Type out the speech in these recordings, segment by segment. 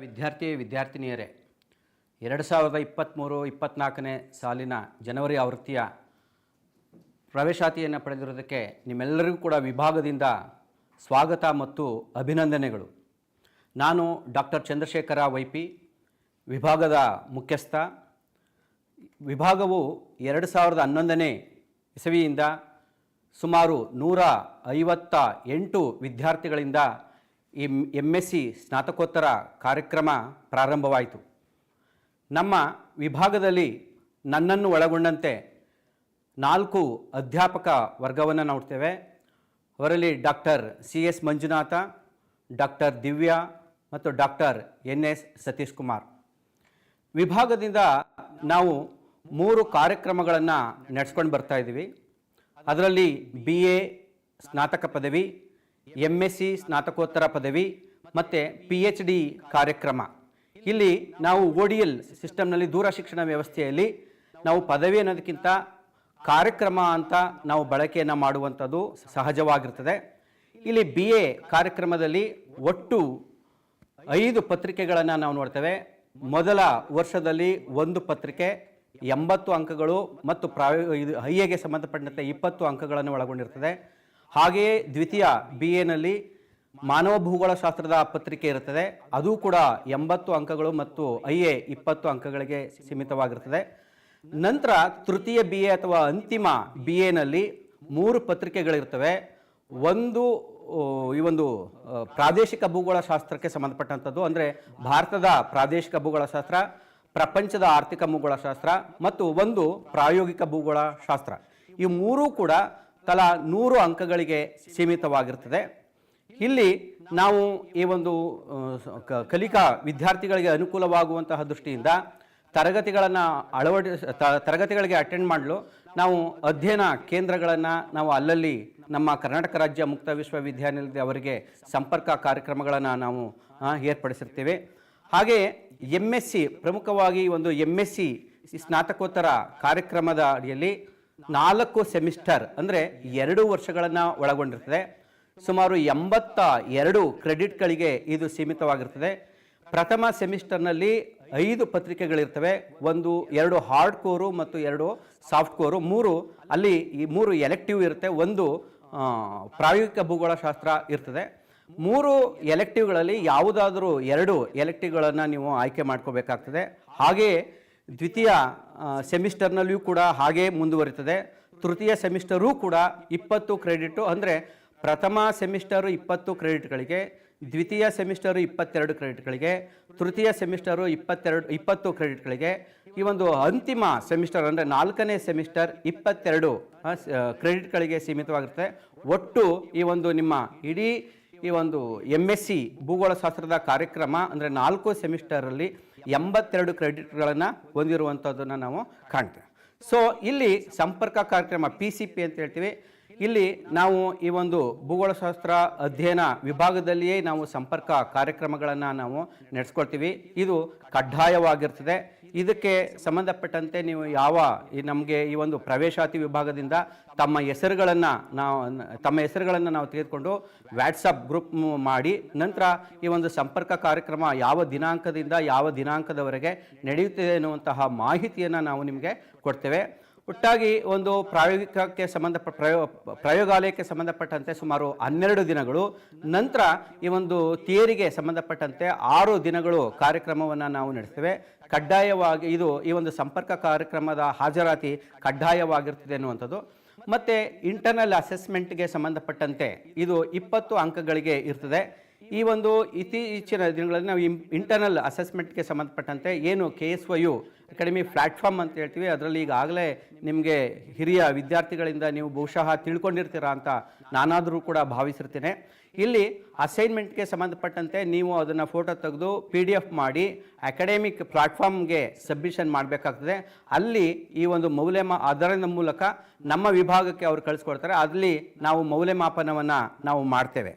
ವಿದ್ಯಾರ್ಥಿ ವಿದ್ಯಾರ್ಥಿನಿಯರೇ, ಎರಡು ಸಾವಿರದ ಇಪ್ಪತ್ತ್ಮೂರು ಇಪ್ಪತ್ತ್ನಾಲ್ಕನೇ ಸಾಲಿನ ಜನವರಿ ಆವೃತ್ತಿಯ ಪ್ರವೇಶಾತಿಯನ್ನು ಪಡೆದಿರೋದಕ್ಕೆ ನಿಮ್ಮೆಲ್ಲರಿಗೂ ಕೂಡ ವಿಭಾಗದಿಂದ ಸ್ವಾಗತ ಮತ್ತು ಅಭಿನಂದನೆಗಳು. ನಾನು ಡಾಕ್ಟರ್ ಚಂದ್ರಶೇಖರ ವೈಪಿ, ವಿಭಾಗದ ಮುಖ್ಯಸ್ಥ. ವಿಭಾಗವು ಎರಡು ಸಾವಿರದ ಹನ್ನೊಂದನೇ ಇಸವಿಯಿಂದ ಸುಮಾರು ನೂರ ಐವತ್ತ ಎಂಟು ವಿದ್ಯಾರ್ಥಿಗಳಿಂದ ಎಂ ಎಂ ಎಸ್ ಸಿ ಸ್ನಾತಕೋತ್ತರ ಕಾರ್ಯಕ್ರಮ ಪ್ರಾರಂಭವಾಯಿತು. ನಮ್ಮ ವಿಭಾಗದಲ್ಲಿ ನನ್ನನ್ನು ಒಳಗೊಂಡಂತೆ ನಾಲ್ಕು ಅಧ್ಯಾಪಕ ವರ್ಗವನ್ನು ನೋಡ್ತೇವೆ. ಅವರಲ್ಲಿ doctor C S Manjunatha, doctor Divya ಮತ್ತು doctor N S Satish Kumar ವಿಭಾಗದಿಂದ ನಾವು ಮೂರು ಕಾರ್ಯಕ್ರಮಗಳನ್ನು ನಡೆಸ್ಕೊಂಡು ಬರ್ತಾ ಇದ್ದೀವಿ ಅದರಲ್ಲಿ ಬಿ ಎ, ಸ್ನಾತಕ ಪದವಿ ಎಂ ಎಸ್ ಸಿ ಸ್ನಾತಕೋತ್ತರ ಪದವಿ ಮತ್ತು ಪಿ ಎಚ್ ಡಿ ಕಾರ್ಯಕ್ರಮ. ಇಲ್ಲಿ ನಾವು ಓ ಡಿ ಎಲ್ ಸಿಸ್ಟಮ್ನಲ್ಲಿ ದೂರ ಶಿಕ್ಷಣ ವ್ಯವಸ್ಥೆಯಲ್ಲಿ ನಾವು ಪದವಿ ಅನ್ನೋದಕ್ಕಿಂತ ಕಾರ್ಯಕ್ರಮ ಅಂತ ನಾವು ಬಳಕೆಯನ್ನು ಮಾಡುವಂಥದ್ದು ಸಹಜವಾಗಿರ್ತದೆ. ಇಲ್ಲಿ ಬಿ ಎ ಕಾರ್ಯಕ್ರಮದಲ್ಲಿ ಒಟ್ಟು ಐದು ಪತ್ರಿಕೆಗಳನ್ನು ನಾವು ನೋಡ್ತೇವೆ. ಮೊದಲ ವರ್ಷದಲ್ಲಿ ಒಂದು ಪತ್ರಿಕೆ, ಎಂಬತ್ತು ಅಂಕಗಳು ಮತ್ತು ಪ್ರಾಯ ಇದು ಹೈಯಗೆ ಸಂಬಂಧಪಟ್ಟಂತೆ ಇಪ್ಪತ್ತು ಅಂಕಗಳನ್ನು ಒಳಗೊಂಡಿರ್ತದೆ. ಹಾಗೆಯೇ ದ್ವಿತೀಯ ಬಿ ಎನಲ್ಲಿ ಮಾನವ ಭೂಗೋಳಶಾಸ್ತ್ರದ ಪತ್ರಿಕೆ ಇರುತ್ತದೆ. ಅದು ಕೂಡ ಎಂಬತ್ತು ಅಂಕಗಳು ಮತ್ತು ಐ ಎ ಇಪ್ಪತ್ತು ಅಂಕಗಳಿಗೆ ಸೀಮಿತವಾಗಿರ್ತದೆ ನಂತರ ತೃತೀಯ ಬಿ ಎ ಅಥವಾ ಅಂತಿಮ ಬಿ ಎನಲ್ಲಿ ಮೂರು ಪತ್ರಿಕೆಗಳಿರ್ತವೆ ಒಂದು ಈ ಒಂದು ಪ್ರಾದೇಶಿಕ ಭೂಗೋಳಶಾಸ್ತ್ರಕ್ಕೆ ಸಂಬಂಧಪಟ್ಟಂಥದ್ದು. ಅಂದರೆ ಭಾರತದ ಪ್ರಾದೇಶಿಕ ಭೂಗೋಳಶಾಸ್ತ್ರ, ಪ್ರಪಂಚದ ಆರ್ಥಿಕ ಭೂಗೋಳಶಾಸ್ತ್ರ ಮತ್ತು ಒಂದು ಪ್ರಾಯೋಗಿಕ ಭೂಗೋಳಶಾಸ್ತ್ರ. ಈ ಮೂರೂ ಕೂಡ ತಲಾ ನೂರು ಅಂಕಗಳಿಗೆ ಸೀಮಿತವಾಗಿರ್ತದೆ. ಇಲ್ಲಿ ನಾವು ಈ ಒಂದು ಕಲಿಕಾ ವಿದ್ಯಾರ್ಥಿಗಳಿಗೆ ಅನುಕೂಲವಾಗುವಂತಹ ದೃಷ್ಟಿಯಿಂದ ತರಗತಿಗಳನ್ನು ಅಳವಡಿಸ ತರಗತಿಗಳಿಗೆ ಅಟೆಂಡ್ ಮಾಡಲು ನಾವು ಅಧ್ಯಯನ ಕೇಂದ್ರಗಳನ್ನು ನಾವು ಅಲ್ಲಲ್ಲಿ ನಮ್ಮ ಕರ್ನಾಟಕ ರಾಜ್ಯ ಮುಕ್ತ ವಿಶ್ವವಿದ್ಯಾನಿಲಯದ ಅವರಿಗೆ ಸಂಪರ್ಕ ಕಾರ್ಯಕ್ರಮಗಳನ್ನು ನಾವು ಏರ್ಪಡಿಸಿರ್ತೀವಿ. ಹಾಗೆಯೇ ಎಂ ಎಸ್ ಸಿ ಪ್ರಮುಖವಾಗಿ ಒಂದು ಎಂ ಎಸ್ ಸಿ ಸ್ನಾತಕೋತ್ತರ ಕಾರ್ಯಕ್ರಮದ ಅಡಿಯಲ್ಲಿ ನಾಲ್ಕು ಸೆಮಿಸ್ಟರ್ ಅಂದರೆ ಎರಡು ವರ್ಷಗಳನ್ನು ಒಳಗೊಂಡಿರ್ತದೆ. ಸುಮಾರು ಎಂಬತ್ತ ಎರಡು ಕ್ರೆಡಿಟ್ಗಳಿಗೆ ಇದು ಸೀಮಿತವಾಗಿರ್ತದೆ. ಪ್ರಥಮ ಸೆಮಿಸ್ಟರ್ನಲ್ಲಿ ಐದು ಪತ್ರಿಕೆಗಳಿರ್ತವೆ. ಒಂದು, ಎರಡು ಹಾರ್ಡ್ ಕೋರು ಮತ್ತು ಎರಡು ಸಾಫ್ಟ್ ಕೋರು. ಮೂರು ಅಲ್ಲಿ ಈ ಮೂರು ಎಲೆಕ್ಟಿವ್ ಇರುತ್ತೆ. ಒಂದು ಪ್ರಾಯೋಗಿಕ ಭೂಗೋಳಶಾಸ್ತ್ರ ಇರ್ತದೆ. ಮೂರು ಎಲೆಕ್ಟಿವ್ಗಳಲ್ಲಿ ಯಾವುದಾದರೂ ಎರಡು ಎಲೆಕ್ಟಿವ್ಗಳನ್ನು ನೀವು ಆಯ್ಕೆ ಮಾಡ್ಕೋಬೇಕಾಗ್ತದೆ. ಹಾಗೆಯೇ ದ್ವಿತೀಯ ಸೆಮಿಸ್ಟರ್ನಲ್ಲಿಯೂ ಕೂಡ ಹಾಗೇ ಮುಂದುವರಿತದೆ. ತೃತೀಯ ಸೆಮಿಸ್ಟರೂ ಕೂಡ ಇಪ್ಪತ್ತು ಕ್ರೆಡಿಟು, ಅಂದರೆ ಪ್ರಥಮ ಸೆಮಿಸ್ಟರು ಇಪ್ಪತ್ತು ಕ್ರೆಡಿಟ್ಗಳಿಗೆ, ದ್ವಿತೀಯ ಸೆಮಿಸ್ಟರು ಇಪ್ಪತ್ತೆರಡು ಕ್ರೆಡಿಟ್ಗಳಿಗೆ, ತೃತೀಯ ಸೆಮಿಸ್ಟರು ಇಪ್ಪತ್ತೆರಡು, ಇಪ್ಪತ್ತು ಕ್ರೆಡಿಟ್ಗಳಿಗೆ. ಈ ಒಂದು ಅಂತಿಮ ಸೆಮಿಸ್ಟರ್ ಅಂದರೆ ನಾಲ್ಕನೇ ಸೆಮಿಸ್ಟರ್ ಇಪ್ಪತ್ತೆರಡು ಕ್ರೆಡಿಟ್ಗಳಿಗೆ ಸೀಮಿತವಾಗಿರುತ್ತೆ ಒಟ್ಟು ಈ ಒಂದು ನಿಮ್ಮ ಇಡೀ ಈ ಒಂದು ಎಂ ಎಸ್ ಸಿ ಭೂಗೋಳಶಾಸ್ತ್ರದ ಕಾರ್ಯಕ್ರಮ ಅಂದರೆ ನಾಲ್ಕು ಸೆಮಿಸ್ಟರಲ್ಲಿ ಎಂಬತ್ತೆರಡು ಕ್ರೆಡಿಟ್ಗಳನ್ನು ಹೊಂದಿರುವಂಥದ್ದನ್ನು ನಾವು ಕಾಣ್ತೇವೆ. ಸೊ ಇಲ್ಲಿ ಸಂಪರ್ಕ ಕಾರ್ಯಕ್ರಮ ಪಿ ಸಿ ಪಿ ಅಂತ ಹೇಳ್ತೀವಿ. ಇಲ್ಲಿ ನಾವು ಈ ಒಂದು ಭೂಗೋಳಶಾಸ್ತ್ರ ಅಧ್ಯಯನ ವಿಭಾಗದಲ್ಲಿಯೇ ನಾವು ಸಂಪರ್ಕ ಕಾರ್ಯಕ್ರಮಗಳನ್ನು ನಾವು ನಡೆಸ್ಕೊಳ್ತೀವಿ. ಇದು ಕಡ್ಡಾಯವಾಗಿರ್ತದೆ. ಇದಕ್ಕೆ ಸಂಬಂಧಪಟ್ಟಂತೆ ನೀವು ಯಾವ ನಮಗೆ ಈ ಒಂದು ಪ್ರವೇಶಾತಿ ವಿಭಾಗದಿಂದ ತಮ್ಮ ಹೆಸರುಗಳನ್ನು ನಾವು, ತಮ್ಮ ಹೆಸರುಗಳನ್ನು ನಾವು ತೆಗೆದುಕೊಂಡು ವ್ಯಾಟ್ಸಪ್ ಗ್ರೂಪ್ ಮಾಡಿ ನಂತರ ಈ ಒಂದು ಸಂಪರ್ಕ ಕಾರ್ಯಕ್ರಮ ಯಾವ ದಿನಾಂಕದಿಂದ ಯಾವ ದಿನಾಂಕದವರೆಗೆ ನಡೆಯುತ್ತಿದೆ ಎನ್ನುವಂತಹ ಮಾಹಿತಿಯನ್ನು ನಾವು ನಿಮಗೆ ಕೊಡ್ತೇವೆ. ಒಟ್ಟಾಗಿ ಒಂದು ಪ್ರಾಯೋಗಿಕಕ್ಕೆ ಸಂಬಂಧಪಟ್ಟ ಪ್ರಯೋ, ಪ್ರಯೋಗಾಲಯಕ್ಕೆ ಸಂಬಂಧಪಟ್ಟಂತೆ ಸುಮಾರು ಹನ್ನೆರಡು ದಿನಗಳು, ನಂತರ ಈ ಒಂದು ತೇರಿಗೆ ಸಂಬಂಧಪಟ್ಟಂತೆ ಆರು ದಿನಗಳು ಕಾರ್ಯಕ್ರಮವನ್ನು ನಾವು ನಡೆಸ್ತೇವೆ. ಕಡ್ಡಾಯವಾಗಿ ಇದು ಈ ಒಂದು ಸಂಪರ್ಕ ಕಾರ್ಯಕ್ರಮದ ಹಾಜರಾತಿ ಕಡ್ಡಾಯವಾಗಿರ್ತದೆ ಅನ್ನುವಂಥದ್ದು ಮತ್ತು ಇಂಟರ್ನಲ್ ಅಸೆಸ್ಮೆಂಟ್ಗೆ ಸಂಬಂಧಪಟ್ಟಂತೆ ಇದು ಇಪ್ಪತ್ತು ಅಂಕಗಳಿಗೆ ಇರ್ತದೆ. ಈ ಒಂದು ಇತ್ತೀಚಿನ ದಿನಗಳಲ್ಲಿ ನಾವು ಇಂಟರ್ನಲ್ ಅಸೆಸ್ಮೆಂಟ್ಗೆ ಸಂಬಂಧಪಟ್ಟಂತೆ ಏನು K S Y academy platform ಅಂತ ಹೇಳ್ತೀವಿ, ಅದರಲ್ಲಿ ಈಗಾಗಲೇ ನಿಮಗೆ ಹಿರಿಯ ವಿದ್ಯಾರ್ಥಿಗಳಿಂದ ನೀವು ಬಹುಶಃ ತಿಳ್ಕೊಂಡಿರ್ತೀರಾ ಅಂತ ನಾನಾದರೂ ಕೂಡ ಭಾವಿಸಿರ್ತೇನೆ. ಇಲ್ಲಿ ಅಸೈನ್ಮೆಂಟ್ಗೆ ಸಂಬಂಧಪಟ್ಟಂತೆ ನೀವು ಅದನ್ನು ಫೋಟೋ ತೆಗೆದು ಪಿ ಡಿ ಎಫ್ ಮಾಡಿ ಅಕಾಡೆಮಿಕ್ ಪ್ಲಾಟ್ಫಾರ್ಮ್ಗೆ ಸಬ್ಮಿಷನ್ ಮಾಡಬೇಕಾಗ್ತದೆ. ಅಲ್ಲಿ ಈ ಒಂದು ಮೌಲ್ಯಮಾ ಅದರ ಮೂಲಕ ನಮ್ಮ ವಿಭಾಗಕ್ಕೆ ಅವರು ಕಳಿಸ್ಕೊಡ್ತಾರೆ. ಅಲ್ಲಿ ನಾವು ಮೌಲ್ಯಮಾಪನವನ್ನು ನಾವು ಮಾಡ್ತೇವೆ.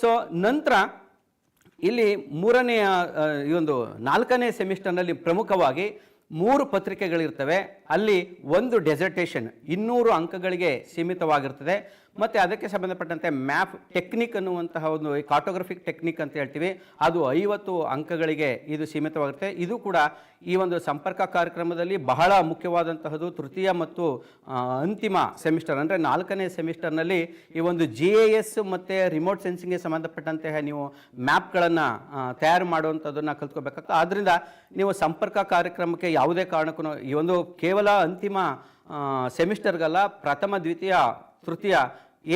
ಸೊ ನಂತರ ಇಲ್ಲಿ ಮೂರನೆಯ ಈ ಒಂದು ನಾಲ್ಕನೇ ಸೆಮಿಸ್ಟರ್ನಲ್ಲಿ ಪ್ರಮುಖವಾಗಿ ಮೂರು ಪತ್ರಿಕೆಗಳಿರ್ತವೆ. ಅಲ್ಲಿ ಒಂದು ಡೆಸರ್ಟೇಷನ್ ಇನ್ನೂರು ಅಂಕಗಳಿಗೆ ಸೀಮಿತವಾಗಿರ್ತದೆ. ಮತ್ತು ಅದಕ್ಕೆ ಸಂಬಂಧಪಟ್ಟಂತೆ ಮ್ಯಾಪ್ ಟೆಕ್ನಿಕ್ ಅನ್ನುವಂತಹ ಒಂದು ಕಾರ್ಟೋಗ್ರಫಿಕ್ ಟೆಕ್ನಿಕ್ ಅಂತ ಹೇಳ್ತೀವಿ. ಅದು ಐವತ್ತು ಅಂಕಗಳಿಗೆ ಇದು ಸೀಮಿತವಾಗುತ್ತೆ. ಇದು ಕೂಡ ಈ ಒಂದು ಸಂಪರ್ಕ ಕಾರ್ಯಕ್ರಮದಲ್ಲಿ ಬಹಳ ಮುಖ್ಯವಾದಂತಹದ್ದು ತೃತೀಯ ಮತ್ತು ಅಂತಿಮ ಸೆಮಿಸ್ಟರ್ ಅಂದರೆ ನಾಲ್ಕನೇ ಸೆಮಿಸ್ಟರ್ನಲ್ಲಿ ಈ ಒಂದು ಜಿ ಎ ಎಸ್ ಮತ್ತು ರಿಮೋಟ್ ಸೆನ್ಸಿಂಗ್ಗೆ ಸಂಬಂಧಪಟ್ಟಂತೆ ನೀವು ಮ್ಯಾಪ್ಗಳನ್ನು ತಯಾರು ಮಾಡುವಂಥದ್ದನ್ನು ಕಲ್ತ್ಕೋಬೇಕಾಗ್ತದೆ. ಆದ್ದರಿಂದ ನೀವು ಸಂಪರ್ಕ ಕಾರ್ಯಕ್ರಮಕ್ಕೆ ಯಾವುದೇ ಕಾರಣಕ್ಕೂ ಈ ಒಂದು ಕೇವಲ ಅಂತಿಮ ಸೆಮಿಸ್ಟರ್ಗಲ್ಲ, ಪ್ರಥಮ, ದ್ವಿತೀಯ ತೃತೀಯ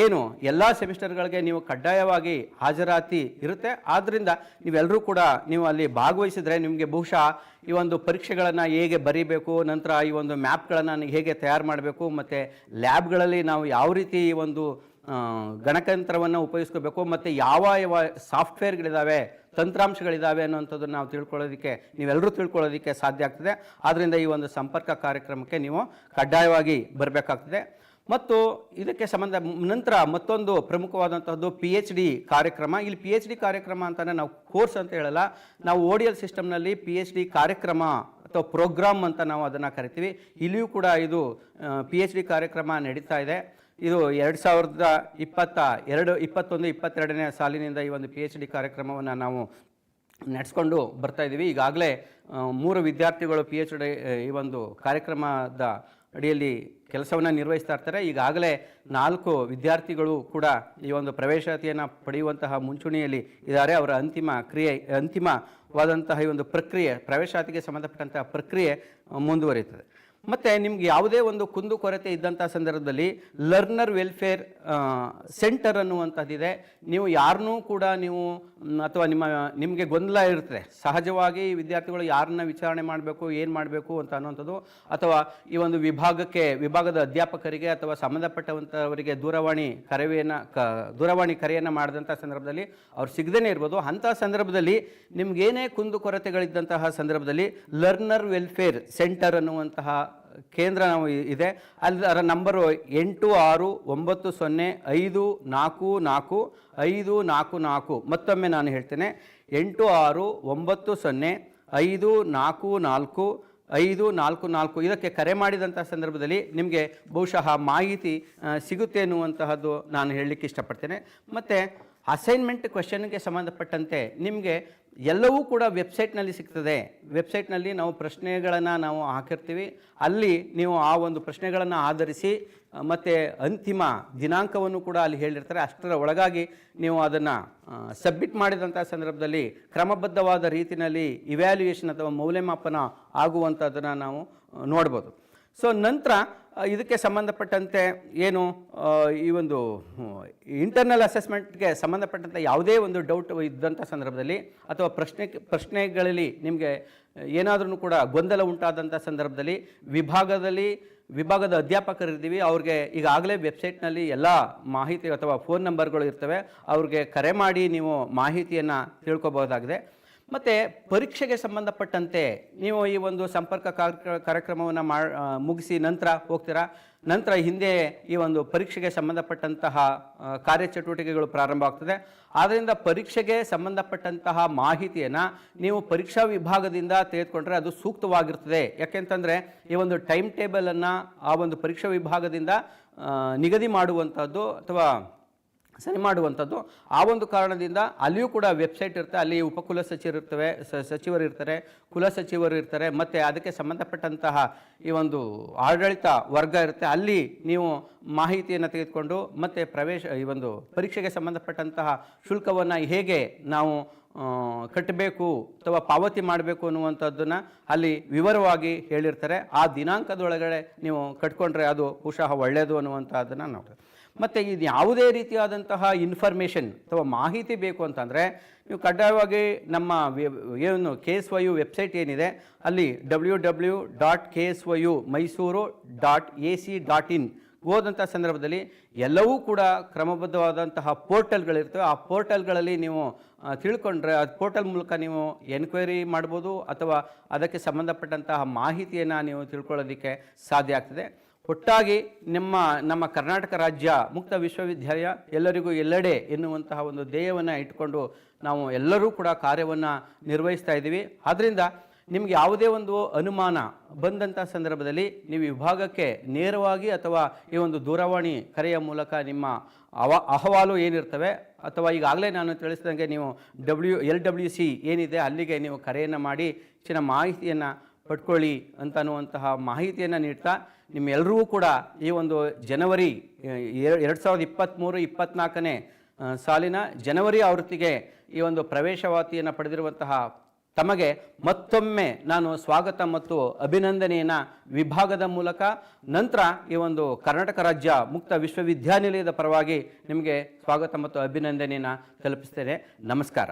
ಏನು ಎಲ್ಲ ಸೆಮಿಸ್ಟರ್ಗಳಿಗೆ ನೀವು ಕಡ್ಡಾಯವಾಗಿ ಹಾಜರಾತಿ ಇರುತ್ತೆ. ಆದ್ದರಿಂದ ನೀವೆಲ್ಲರೂ ಕೂಡ ನೀವು ಅಲ್ಲಿ ಭಾಗವಹಿಸಿದರೆ ನಿಮಗೆ ಬಹುಶಃ ಈ ಒಂದು ಪರೀಕ್ಷೆಗಳನ್ನು ಹೇಗೆ ಬರೀಬೇಕು, ನಂತರ ಈ ಒಂದು ಮ್ಯಾಪ್ಗಳನ್ನು ಹೇಗೆ ತಯಾರು ಮಾಡಬೇಕು, ಮತ್ತು ಲ್ಯಾಬ್ಗಳಲ್ಲಿ ನಾವು ಯಾವ ರೀತಿ ಈ ಒಂದು ಗಣಕಯಂತ್ರವನ್ನು ಉಪಯೋಗಿಸ್ಕೋಬೇಕು, ಮತ್ತು ಯಾವ ಯಾವ ಸಾಫ್ಟ್ವೇರ್ಗಳಿದ್ದಾವೆ ತಂತ್ರಾಂಶಗಳಿದ್ದಾವೆ ಅನ್ನುವಂಥದ್ದು ನಾವು ತಿಳ್ಕೊಳ್ಳೋದಕ್ಕೆ ನೀವೆಲ್ಲರೂ ತಿಳ್ಕೊಳ್ಳೋದಕ್ಕೆ ಸಾಧ್ಯ ಆಗ್ತದೆ. ಆದ್ದರಿಂದ ಈ ಒಂದು ಸಂಪರ್ಕ ಕಾರ್ಯಕ್ರಮಕ್ಕೆ ನೀವು ಕಡ್ಡಾಯವಾಗಿ ಬರಬೇಕಾಗ್ತದೆ. ಮತ್ತು ಇದಕ್ಕೆ ಸಂಬಂಧ ನಂತರ ಮತ್ತೊಂದು ಪ್ರಮುಖವಾದಂಥದ್ದು ಪಿ ಎಚ್ ಡಿ ಕಾರ್ಯಕ್ರಮ. ಇಲ್ಲಿ ಪಿ ಎಚ್ ಡಿ ಕಾರ್ಯಕ್ರಮ ಅಂತಾನೆ ನಾವು ಕೋರ್ಸ್ ಅಂತ ಹೇಳಲ್ಲ. ನಾವು ಓಡಿಯಲ್ ಸಿಸ್ಟಮ್ನಲ್ಲಿ ಪಿ ಎಚ್ ಡಿ ಕಾರ್ಯಕ್ರಮ ಅಥವಾ ಪ್ರೋಗ್ರಾಮ್ ಅಂತ ನಾವು ಅದನ್ನು ಕರಿತೀವಿ. ಇಲ್ಲಿಯೂ ಕೂಡ ಇದು ಪಿ ಎಚ್ ಡಿ ಕಾರ್ಯಕ್ರಮ ನಡೀತಾ ಇದೆ. ಇದು ಎರಡು ಸಾವಿರದ ಇಪ್ಪತ್ತ, ಎರಡು, ಇಪ್ಪತ್ತೊಂದು, ಇಪ್ಪತ್ತೆರಡನೇ ಸಾಲಿನಿಂದ ಈ ಒಂದು ಪಿ ಎಚ್ ಡಿ ಕಾರ್ಯಕ್ರಮವನ್ನು ನಾವು ನಡೆಸ್ಕೊಂಡು ಬರ್ತಾ ಇದ್ದೀವಿ ಈಗಾಗಲೇ ಮೂರು ವಿದ್ಯಾರ್ಥಿಗಳು ಪಿ ಎಚ್ ಡಿ ಈ ಒಂದು ಕಾರ್ಯಕ್ರಮದ ಅಡಿಯಲ್ಲಿ ಕೆಲಸವನ್ನು ನಿರ್ವಹಿಸ್ತಾ ಇರ್ತಾರೆ. ಈಗಾಗಲೇ ನಾಲ್ಕು ವಿದ್ಯಾರ್ಥಿಗಳು ಕೂಡ ಈ ಒಂದು ಪ್ರವೇಶಾತಿಯನ್ನು ಪಡೆಯುವಂತಹ ಮುಂಚೂಣಿಯಲ್ಲಿ ಇದ್ದಾರೆ. ಅವರ ಅಂತಿಮ ಕ್ರಿಯೆ, ಅಂತಿಮವಾದಂತಹ ಈ ಒಂದು ಪ್ರಕ್ರಿಯೆ, ಪ್ರವೇಶಾತಿಗೆ ಸಂಬಂಧಪಟ್ಟಂತಹ ಪ್ರಕ್ರಿಯೆ ಮುಂದುವರಿಯುತ್ತದೆ. ಮತ್ತು ನಿಮ್ಗೆ ಯಾವುದೇ ಒಂದು ಕುಂದುಕೊರತೆ ಇದ್ದಂಥ ಸಂದರ್ಭದಲ್ಲಿ ಲರ್ನರ್ ವೆಲ್ಫೇರ್ ಸೆಂಟರ್ ಅನ್ನುವಂಥದ್ದಿದೆ. ನೀವು ಯಾರನ್ನೂ ಕೂಡ ನೀವು ಅಥವಾ ನಿಮ್ಮ, ನಿಮಗೆ ಗೊಂದಲ ಇರುತ್ತೆ. ಸಹಜವಾಗಿ ವಿದ್ಯಾರ್ಥಿಗಳು ಯಾರನ್ನ ವಿಚಾರಣೆ ಮಾಡಬೇಕು, ಏನು ಮಾಡಬೇಕು ಅಂತ ಅನ್ನುವಂಥದ್ದು, ಅಥವಾ ಈ ಒಂದು ವಿಭಾಗಕ್ಕೆ, ವಿಭಾಗದ ಅಧ್ಯಾಪಕರಿಗೆ ಅಥವಾ ಸಂಬಂಧಪಟ್ಟವಂಥವರಿಗೆ ದೂರವಾಣಿ ಕರೆವೆಯನ್ನು ಕ, ದೂರವಾಣಿ ಕರೆಯನ್ನು ಮಾಡಿದಂಥ ಸಂದರ್ಭದಲ್ಲಿ ಅವ್ರು ಸಿಗದೇ ಇರ್ಬೋದು. ಅಂಥ ಸಂದರ್ಭದಲ್ಲಿ ನಿಮ್ಗೇನೇ ಕುಂದುಕೊರತೆಗಳಿದ್ದಂತಹ ಸಂದರ್ಭದಲ್ಲಿ ಲರ್ನರ್ ವೆಲ್ಫೇರ್ ಸೆಂಟರ್ ಅನ್ನುವಂತಹ ಕೇಂದ್ರ ನಾವು ಇದೆ. ಅದರ ನಂಬರು ಎಂಟು ಆರು ಒಂಬತ್ತು ಸೊನ್ನೆ ಐದು ನಾಲ್ಕು ನಾಲ್ಕು ಐದು ನಾಲ್ಕು ನಾಲ್ಕು. ಮತ್ತೊಮ್ಮೆ ನಾನು ಹೇಳ್ತೇನೆ. ಎಂಟು ಆರು ಒಂಬತ್ತು ಸೊನ್ನೆ ಐದು ನಾಲ್ಕು ನಾಲ್ಕು ಐದು ನಾಲ್ಕು ನಾಲ್ಕು. ಇದಕ್ಕೆ ಕರೆ ಮಾಡಿದಂಥ ಸಂದರ್ಭದಲ್ಲಿ ನಿಮಗೆ ಬಹುಶಃ ಮಾಹಿತಿ ಸಿಗುತ್ತೆ ಅನ್ನುವಂತಹದ್ದು ನಾನು ಹೇಳಲಿಕ್ಕೆ ಇಷ್ಟಪಡ್ತೇನೆ. ಮತ್ತು ಅಸೈನ್ಮೆಂಟ್ ಕ್ವೆಶನ್ಗೆ ಸಂಬಂಧಪಟ್ಟಂತೆ ನಿಮಗೆ ಎಲ್ಲವೂ ಕೂಡ ವೆಬ್ಸೈಟ್ನಲ್ಲಿ ಸಿಗ್ತದೆ. ವೆಬ್ಸೈಟ್ನಲ್ಲಿ ನಾವು ಪ್ರಶ್ನೆಗಳನ್ನು ನಾವು ಹಾಕಿರ್ತೀವಿ. ಅಲ್ಲಿ ನೀವು ಆ ಒಂದು ಪ್ರಶ್ನೆಗಳನ್ನು ಆಧರಿಸಿ ಮತ್ತು ಅಂತಿಮ ದಿನಾಂಕವನ್ನು ಕೂಡ ಅಲ್ಲಿ ಹೇಳಿರ್ತಾರೆ. ಅಷ್ಟರ ಒಳಗಾಗಿ ನೀವು ಅದನ್ನು ಸಬ್ಮಿಟ್ ಮಾಡಿದಂಥ ಸಂದರ್ಭದಲ್ಲಿ ಕ್ರಮಬದ್ಧವಾದ ರೀತಿಯಲ್ಲಿ ಇವ್ಯಾಲ್ಯೂಯೇಷನ್ ಅಥವಾ ಮೌಲ್ಯಮಾಪನ ಆಗುವಂಥದ್ದನ್ನು ನಾವು ನೋಡ್ಬೋದು. ಸೊ ನಂತರ ಇದಕ್ಕೆ ಸಂಬಂಧಪಟ್ಟಂತೆ ಏನು ಈ ಒಂದು ಇಂಟರ್ನಲ್ ಅಸೆಸ್ಮೆಂಟ್ಗೆ ಸಂಬಂಧಪಟ್ಟಂಥ ಯಾವುದೇ ಒಂದು ಡೌಟ್ ಇದ್ದಂಥ ಸಂದರ್ಭದಲ್ಲಿ ಅಥವಾ ಪ್ರಶ್ನೆ, ಪ್ರಶ್ನೆಗಳಲ್ಲಿ ನಿಮಗೆ ಏನಾದರೂ ಕೂಡ ಗೊಂದಲ ಉಂಟಾದಂಥ ಸಂದರ್ಭದಲ್ಲಿ ವಿಭಾಗದಲ್ಲಿ, ವಿಭಾಗದ ಅಧ್ಯಾಪಕರು ಇರ್ತೀವಿ ಅವ್ರಿಗೆ ಈಗಾಗಲೇ ವೆಬ್ಸೈಟ್ನಲ್ಲಿ ಎಲ್ಲ ಮಾಹಿತಿ ಅಥವಾ ಫೋನ್ ನಂಬರ್ಗಳು ಇರ್ತವೆ, ಅವ್ರಿಗೆ ಕರೆ ಮಾಡಿ ನೀವು ಮಾಹಿತಿಯನ್ನು ತಿಳ್ಕೊಬಹುದಾಗಿದೆ. ಮತ್ತು ಪರೀಕ್ಷೆಗೆ ಸಂಬಂಧಪಟ್ಟಂತೆ ನೀವು ಈ ಒಂದು ಸಂಪರ್ಕ ಕಾರ್ಯಕ್ರ ಕಾರ್ಯಕ್ರಮವನ್ನು ಮಾ ಮುಗಿಸಿ ನಂತರ ಹೋಗ್ತೀರಾ? ನಂತರ ಹಿಂದೆ ಈ ಒಂದು ಪರೀಕ್ಷೆಗೆ ಸಂಬಂಧಪಟ್ಟಂತಹ ಕಾರ್ಯಚಟುವಟಿಕೆಗಳು ಪ್ರಾರಂಭ ಆಗ್ತದೆ. ಆದ್ದರಿಂದ ಪರೀಕ್ಷೆಗೆ ಸಂಬಂಧಪಟ್ಟಂತಹ ಮಾಹಿತಿಯನ್ನು ನೀವು ಪರೀಕ್ಷಾ ವಿಭಾಗದಿಂದ ತೆಗೆದುಕೊಂಡ್ರೆ ಅದು ಸೂಕ್ತವಾಗಿರ್ತದೆ. ಯಾಕೆಂತಂದರೆ ಈ ಒಂದು ಟೈಮ್ ಟೇಬಲನ್ನು ಆ ಒಂದು ಪರೀಕ್ಷಾ ವಿಭಾಗದಿಂದ ನಿಗದಿ ಮಾಡುವಂಥದ್ದು ಅಥವಾ ಸರಿ ಮಾಡುವಂಥದ್ದು. ಆ ಒಂದು ಕಾರಣದಿಂದ ಅಲ್ಲಿಯೂ ಕೂಡ ವೆಬ್ಸೈಟ್ ಇರುತ್ತೆ, ಅಲ್ಲಿ ಉಪಕುಲ ಸಚಿವರು ಇರ್ತವೆ ಸ, ಸಚಿವರು ಇರ್ತಾರೆ, ಕುಲ ಸಚಿವರು ಇರ್ತಾರೆ, ಮತ್ತು ಅದಕ್ಕೆ ಸಂಬಂಧಪಟ್ಟಂತಹ ಈ ಒಂದು ಆಡಳಿತ ವರ್ಗ ಇರುತ್ತೆ, ಅಲ್ಲಿ ನೀವು ಮಾಹಿತಿಯನ್ನು ತೆಗೆದುಕೊಂಡು ಮತ್ತು ಪ್ರವೇಶ, ಈ ಒಂದು ಪರೀಕ್ಷೆಗೆ ಸಂಬಂಧಪಟ್ಟಂತಹ ಶುಲ್ಕವನ್ನು ಹೇಗೆ ನಾವು ಕಟ್ಟಬೇಕು ಅಥವಾ ಪಾವತಿ ಮಾಡಬೇಕು ಅನ್ನುವಂಥದ್ದನ್ನು ಅಲ್ಲಿ ವಿವರವಾಗಿ ಹೇಳಿರ್ತಾರೆ. ಆ ದಿನಾಂಕದೊಳಗಡೆ ನೀವು ಕಟ್ಕೊಂಡ್ರೆ ಅದು ಬಹುಶಃ ಒಳ್ಳೆಯದು ಅನ್ನುವಂಥದ್ದನ್ನು ನೋಡ್ತೀವಿ ಮತ್ತು ಇದು ಯಾವುದೇ ರೀತಿಯಾದಂತಹ ಇನ್ಫಾರ್ಮೇಷನ್ ಅಥವಾ ಮಾಹಿತಿ ಬೇಕು ಅಂತಂದರೆ, ನೀವು ಕಡ್ಡಾಯವಾಗಿ ನಮ್ಮ ಏನು K S Y U website ಏನಿದೆ, ಅಲ್ಲಿ W W dot K S Y U Mysuru dot A C dot in ಹೋದಂಥ ಸಂದರ್ಭದಲ್ಲಿ ಎಲ್ಲವೂ ಕೂಡ ಕ್ರಮಬದ್ಧವಾದಂತಹ ಪೋರ್ಟಲ್ಗಳಿರ್ತವೆ ಆ ಪೋರ್ಟಲ್ಗಳಲ್ಲಿ ನೀವು ತಿಳ್ಕೊಂಡ್ರೆ, ಆ ಪೋರ್ಟಲ್ ಮೂಲಕ ನೀವು ಎನ್ಕ್ವೈರಿ ಮಾಡ್ಬೋದು ಅಥವಾ ಅದಕ್ಕೆ ಸಂಬಂಧಪಟ್ಟಂತಹ ಮಾಹಿತಿಯನ್ನು ನೀವು ತಿಳ್ಕೊಳ್ಳೋದಕ್ಕೆ ಸಾಧ್ಯ ಆಗ್ತದೆ. ಒಟ್ಟಾಗಿ ನಿಮ್ಮ, ನಮ್ಮ ಕರ್ನಾಟಕ ರಾಜ್ಯ ಮುಕ್ತ ವಿಶ್ವವಿದ್ಯಾಲಯ ಎಲ್ಲರಿಗೂ ಎಲ್ಲೆಡೆ ಎನ್ನುವಂತಹ ಒಂದು ಧ್ಯೇಯವನ್ನು ಇಟ್ಕೊಂಡು ನಾವು ಎಲ್ಲರೂ ಕೂಡ ಕಾರ್ಯವನ್ನು ನಿರ್ವಹಿಸ್ತಾ ಇದ್ದೀವಿ. ಆದ್ದರಿಂದ ನಿಮಗೆ ಯಾವುದೇ ಒಂದು ಅನುಮಾನ ಬಂದಂಥ ಸಂದರ್ಭದಲ್ಲಿ ನೀವು ವಿಭಾಗಕ್ಕೆ ನೇರವಾಗಿ ಅಥವಾ ಈ ಒಂದು ದೂರವಾಣಿ ಕರೆಯ ಮೂಲಕ ನಿಮ್ಮ ಅವ, ಅಹವಾಲು ಏನಿರ್ತವೆ, ಅಥವಾ ಈಗಾಗಲೇ ನಾನು ತಿಳಿಸಿದಂಗೆ ನೀವು ಡಬ್ಲ್ಯೂ ಎಲ್ ಡಬ್ಲ್ಯೂ ಸಿ ಏನಿದೆ, ಅಲ್ಲಿಗೆ ನೀವು ಕರೆಯನ್ನು ಮಾಡಿ, ಹೆಚ್ಚಿನ ಮಾಹಿತಿಯನ್ನು ಪಡ್ಕೊಳ್ಳಿ ಅಂತನ್ನುವಂತಹ ಮಾಹಿತಿಯನ್ನು ನೀಡ್ತಾ ನಿಮ್ಮೆಲ್ಲರಿಗೂ ಕೂಡ ಈ ಒಂದು ಜನವರಿ ಎರಡು ಸಾವಿರದ ಇಪ್ಪತ್ತ್ಮೂರು ಇಪ್ಪತ್ತ್ನಾಲ್ಕನೇ ಸಾಲಿನ ಜನವರಿ ಆವೃತ್ತಿಗೆ ಈ ಒಂದು ಪ್ರವೇಶವಾತಿಯನ್ನು ಪಡೆದಿರುವಂತಹ ತಮಗೆ ಮತ್ತೊಮ್ಮೆ ನಾನು ಸ್ವಾಗತ ಮತ್ತು ಅಭಿನಂದನೆಯನ್ನು ವಿಭಾಗದ ಮೂಲಕ. ನಂತರ ಈ ಒಂದು ಕರ್ನಾಟಕ ರಾಜ್ಯ ಮುಕ್ತ ವಿಶ್ವವಿದ್ಯಾನಿಲಯದ ಪರವಾಗಿ ನಿಮಗೆ ಸ್ವಾಗತ ಮತ್ತು ಅಭಿನಂದನೆಯನ್ನು ತಲುಪಿಸ್ತೇನೆ. ನಮಸ್ಕಾರ.